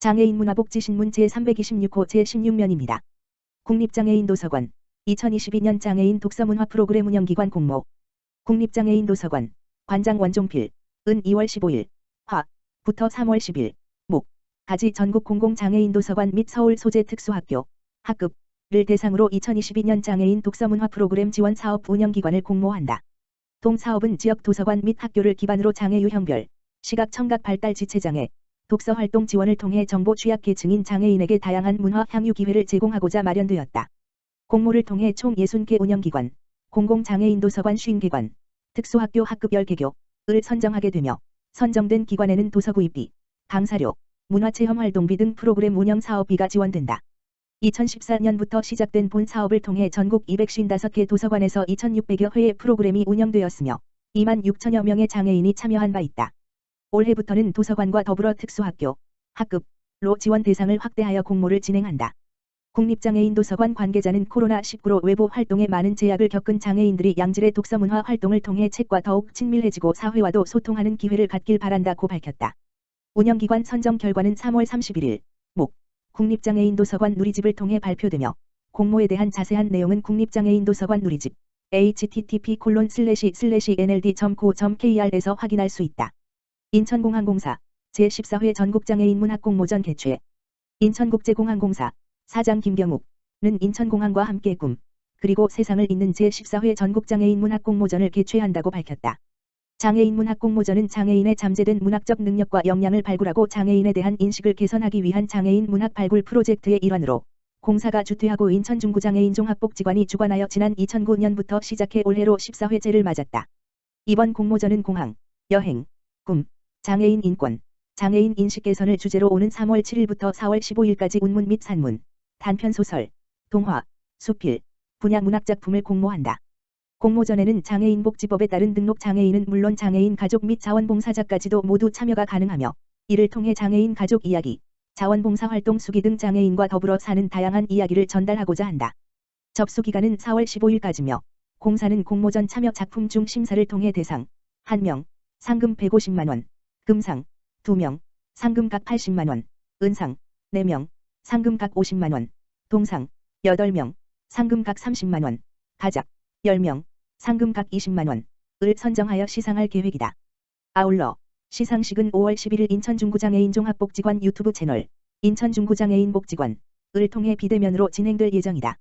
장애인 문화복지신문 제326호 제16면입니다. 국립장애인 도서관 2022년 장애인 독서문화 프로그램 운영기관 공모 국립장애인 도서관 관장 원종필 은 2월 15일 화부터 3월 10일 목 가지 전국 공공장애인 도서관 및 서울 소재 특수학교 학급을 대상으로 2022년 장애인 독서문화 프로그램 지원 사업 운영기관을 공모한다. 동 사업은 지역 도서관 및 학교를 기반으로 장애 유형별, 시각 청각 발달 지체장애, 독서 활동 지원을 통해 정보 취약 계층인 장애인에게 다양한 문화 향유 기회를 제공하고자 마련되었다. 공모를 통해 총 60개 운영기관, 공공장애인 도서관 50개관, 특수학교 학급 10개교를 선정하게 되며 선정된 기관에는 도서구입비, 강사료, 문화체험활동비 등 프로그램 운영 사업비가 지원된다. 2014년부터 시작된 본 사업을 통해 전국 255개 도서관에서 2600여 회의 프로그램이 운영되었으며 2만 6천여 명의 장애인이 참여한 바 있다. 올해부터는 도서관과 더불어 특수학교, 학급로 지원 대상을 확대하여 공모를 진행한다. 국립장애인 도서관 관계자는 코로나19로 외부 활동에 많은 제약을 겪은 장애인들이 양질의 독서문화 활동을 통해 책과 더욱 친밀해지고 사회와도 소통하는 기회를 갖길 바란다고 밝혔다. 운영기관 선정 결과는 3월 31일 목 국립장애인 도서관 누리집을 통해 발표되며 공모에 대한 자세한 내용은 국립장애인 도서관 누리집 http://nld.co.kr에서 확인할 수 있다. 인천공항공사 제14회 전국장애 인 문학 공모전 개최 인천국제공항공사 사장 김경욱는 인천공항과 함께 꿈 그리고 세상을 잇는 제14회 전국장애인 문학 공모전을 개최한다고 밝혔다. 장애인 문학 공모전은 장애인의 잠재된 문학적 능력과 역량을 발굴하고 장애인에 대한 인식을 개선하기 위한 장애인 문학 발굴 프로젝트의 일환으로 공사가 주퇴하고 인천중구장애인 종합복지관이 주관하여 지난 2009년부터 시작해 올해로 14회째를 맞았다. 이번 공모전은 공항, 여행, 꿈, 장애인 인권, 장애인 인식 개선을 주제로 오는 3월 7일부터 4월 15일까지 운문 및 산문, 단편 소설, 동화, 수필, 분야 문학작품을 공모한다. 공모 전에는 장애인 복지법에 따른 등록 장애인은 물론 장애인 가족 및 자원봉사자까지도 모두 참여가 가능하며 이를 통해 장애인 가족 이야기, 자원봉사 활동 수기 등 장애인과 더불어 사는 다양한 이야기를 전달하고자 한다. 접수 기간은 4월 15일까지며 공사는 공모전 참여 작품 중 심사를 통해 대상 1명, 상금 150만원, 금상 2명, 상금 각 80만원, 은상 4명, 상금 각 50만원, 동상 8명, 상금 각 30만원, 가작 10명, 상금 각 20만원을 선정하여 시상할 계획이다. 아울러 시상식은 5월 11일 인천중구장애인 종합복지관 유튜브 채널 인천중구장애인 복지관을 통해 비대면으로 진행될 예정이다.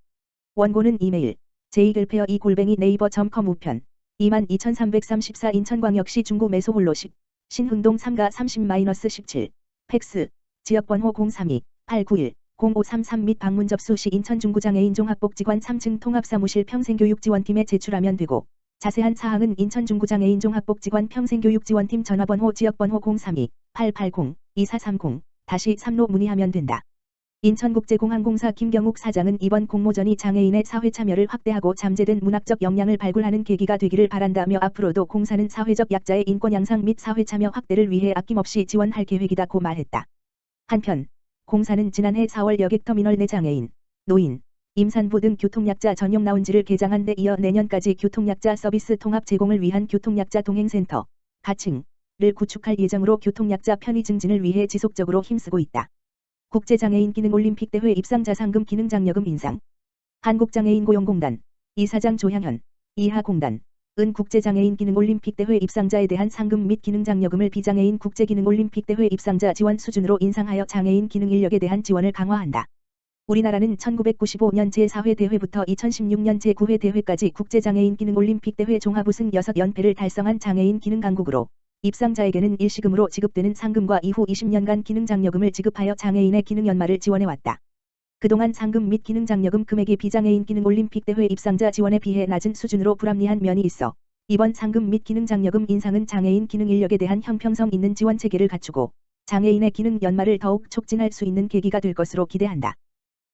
원고는 이메일 제이글페어 이골뱅이 네이버.com 우편 22,334 인천광역시 중구 매소홀로 10 신흥동 3가 30-17 팩스 지역번호 032-891-0533 및 방문 접수 시 인천중구장애인 종합복지관 3층 통합사무실 평생교육지원팀에 제출하면 되고 자세한 사항은 인천중구장애인 종합복지관 평생교육지원팀 전화번호 지역번호 032-880-2430 다시 3로 문의하면 된다. 인천국제공항공사 김경욱 사장은 이번 공모전이 장애인의 사회 참여를 확대하고 잠재된 문학적 역량을 발굴하는 계기가 되기를 바란다며 앞으로도 공사는 사회적 약자의 인권 양상 및 사회 참여 확대를 위해 아낌없이 지원할 계획이다고 말했다. 한편 공사는 지난해 4월 여객터미널 내 장애인, 노인, 임산부 등 교통약자 전용 라운지를 개장한 데 이어 내년까지 교통약자 서비스 통합 제공을 위한 교통약자 동행센터, 가칭을 구축할 예정으로 교통약자 편의 증진을 위해 지속적으로 힘쓰고 있다. 국제장애인 기능 올림픽 대회 입상자 상금 기능 장려금 인상 한국장애인 고용공단 이사장 조향현 이하공단 은 국제장애인 기능 올림픽 대회 입상자에 대한 상금 및 기능 장려금을 비장애인 국제 기능 올림픽 대회 입상자 지원 수준으로 인상하여 장애인 기능 인력에 대한 지원을 강화한다. 우리나라는 1995년 제4회 대회부터 2016년 제9회 대회까지 국제장애인 기능 올림픽 대회 종합 우승 6연패를 달성한 장애인 기능 강국으로 입상자에게는 일시금으로 지급되는 상금과 이후 20년간 기능장려금을 지급하여 장애인의 기능연마를 지원해왔다. 그동안 상금 및 기능장려금 금액이 비장애인 기능올림픽 대회 입상자 지원에 비해 낮은 수준으로 불합리한 면이 있어 이번 상금 및 기능장려금 인상은 장애인 기능 인력에 대한 형평성 있는 지원 체계를 갖추고 장애인의 기능 연마를 더욱 촉진할 수 있는 계기가 될 것으로 기대한다.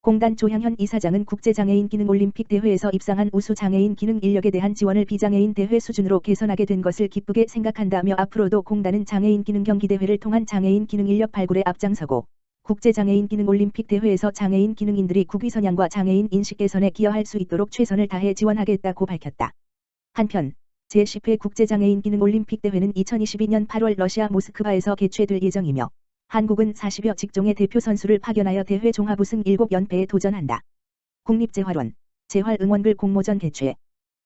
공단 조향현 이사장은 국제장애인 기능 올림픽 대회에서 입상한 우수 장애인 기능 인력에 대한 지원을 비장애인 대회 수준으로 개선하게 된 것을 기쁘게 생각한다며 앞으로도 공단은 장애인 기능 경기 대회를 통한 장애인 기능 인력 발굴에 앞장서고 국제장애인 기능 올림픽 대회에서 장애인 기능인들이 국위 선양과 장애인 인식 개선에 기여할 수 있도록 최선을 다해 지원하겠다고 밝혔다. 한편 제10회 국제장애인 기능 올림픽 대회는 2022년 8월 러시아 모스크바에서 개최될 예정이며 한국은 40여 직종의 대표 선수를 파견하여 대회 종합 우승 7연패에 도전한다. 국립재활원, 재활응원글 공모전 개최.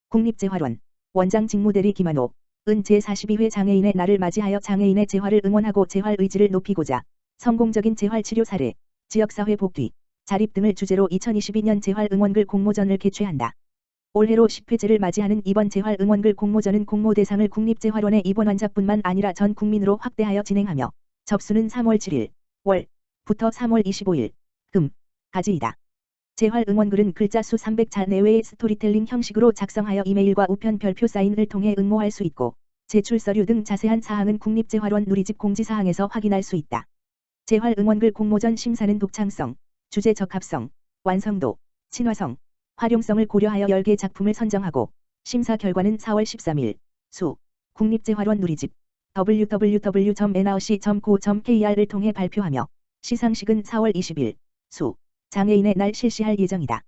국립재활원, 원장 직무대리 김한호, 은 제42회 장애인의 날을 맞이하여 장애인의 재활을 응원하고 재활 의지를 높이고자 성공적인 재활 치료 사례, 지역사회 복귀, 자립 등을 주제로 2022년 재활 응원글 공모전을 개최한다. 올해로 10회째를 맞이하는 이번 재활 응원글 공모전은 공모 대상을 국립재활원의 입원 환자뿐만 아니라 전 국민으로 확대하여 진행하며 접수는 3월 7일, 월부터 3월 25일, 금, 까지이다. 재활 응원글은 글자 수 300자 내외의 스토리텔링 형식으로 작성하여 이메일과 우편 별표 사인을 통해 응모할 수 있고 제출 서류 등 자세한 사항은 국립재활원 누리집 공지사항에서 확인할 수 있다. 재활 응원글 공모전 심사는 독창성, 주제 적합성, 완성도, 친화성, 활용성을 고려하여 10개 작품을 선정하고 심사 결과는 4월 13일 수 국립재활원 누리집 www.nrc.co.kr을 통해 발표하며 시상식은 4월 20일 수 장애인의 날 실시할 예정이다.